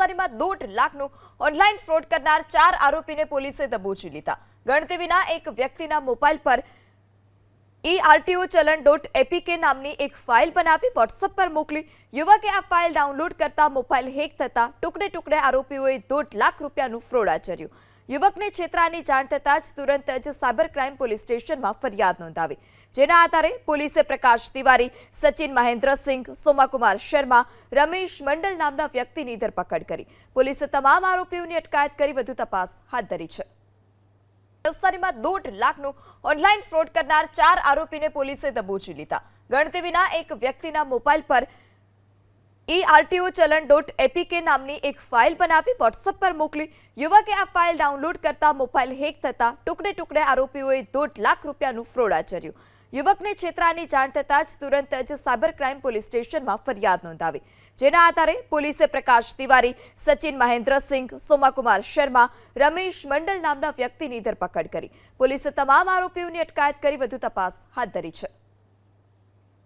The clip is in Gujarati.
નવસારીમાં દોઢ લાખનું ઓનલાઈન ફ્રોડ કરનાર ચાર આરોપીને પોલીસે દબોચી લીધા. ગણતરીના એક વ્યક્તિના મોબાઈલ પર E RTO challan dot APK નામની એક ફાઇલ બનાવી વોટ્સઅપ પર મોકલી યુવકે આ ફાઇલ ડાઉનલોડ કરતા મોબાઈલ હેક થતા ટુકડે ટુકડે આરોપીઓએ દોઢ લાખ રૂપિયાનું ફ્રોડ આચર્યું. યુવકને છેતરાની જાણ થતાં જ તુરંત જ સાયબર ક્રાઇમ પોલીસ સ્ટેશનમાં ફરિયાદ નોંધાવી. જેના આધારે પોલીસે પ્રકાશ તિવારી, સચિન મહેન્દ્રસિંહ સોમાકુમાર શર્મા, રમેશ મંડલ નામના વ્યક્તિની ધરપકડ કરી. પોલીસે તમામ આરોપીઓની અટકાયત કરી, વધુ તપાસ હાથ ધરી છે. નવસારીમાં દોઢ લાખનું ઓનલાઈન ફ્રોડ કરનાર ચાર આરોપીને પોલીસે દબોચી લીધા. ગણતરી વિના એક વ્યક્તિના મોબાઈલ પર E RTO challan dot APK નામની એક ફાઇલ બનાવી વોટ્સઅપ પર મોકલી. યુવકે આ ફાઇલ ડાઉનલોડ કરતા મોબાઈલ હેક થતા ટુકડે ટુકડે આરોપીઓએ દોઢ લાખ રૂપિયાનું ફ્રોડ આચર્યું. યુવકને છેતરાની જાણ થતાં જ તુરંત જ સાયબર ક્રાઇમ પોલીસ સ્ટેશનમાં ફરિયાદ નોંધાવી. જેના આધારે પોલીસે પ્રકાશ તિવારી, સચિન મહેન્દ્રસિંહ સોમાકુમાર શર્મા, રમેશ મંડલ નામના વ્યક્તિની ધરપકડ કરી. પોલીસે તમામ આરોપીઓની અટકાયત કરી વધુ તપાસ હાથ ધરી છે.